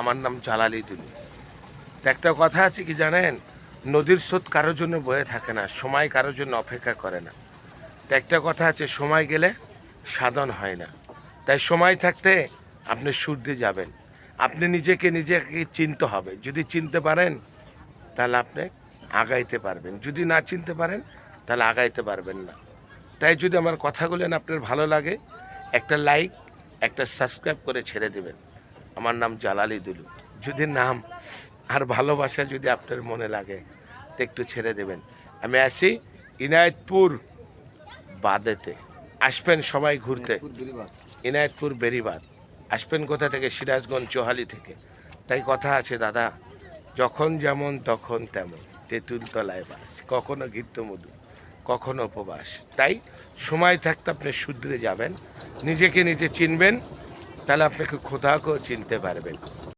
আমার নাম জালালি দুলু। একটা কথা আছে কি জানেন? নদীর স্রোত কারোর জন্য বয়ে থাকে না, সময় কারোর জন্য অপেক্ষা করে না। তো একটা কথা আছে, সময় গেলে সাধন হয় না। তাই সময় থাকতে আপনি সূর্যে যাবেন। আপনি নিজেকে নিজেকে চিনতে হবে। যদি চিনতে পারেন, তাহলে আপনি আগাইতে পারবেন। যদি না চিনতে পারেন, তাহলে আগাইতে পারবেন না। তাই যদি আমার কথাগুলো আপনার ভালো লাগে, একটা লাইক একটা সাবস্ক্রাইব করে ছেড়ে দেবেন। আমার নাম জালালি দুলু যদি নাম আর ভালোবাসা যদি আপনার মনে লাগে তো একটু ছেড়ে দেবেন। আমি আসি ইনায়তপুর বাদেতে। আসবেন সবাই ঘুরতে। ইনায়তপুর বেরিবাদ। আসবেন কোথা থেকে? সিরাজগঞ্জ চোহালি থেকে। তাই কথা আছে দাদা যখন যেমন তখন তেমন। তেঁতুল তলায় বাস কখনো গীতমধু কখনো উপবাস। তাই সময় থাকতে আপনি শুধরে যাবেন নিজেকে নিজে চিনবেন তাহলে আপনাকে খোদাকেও চিনতে পারবেন।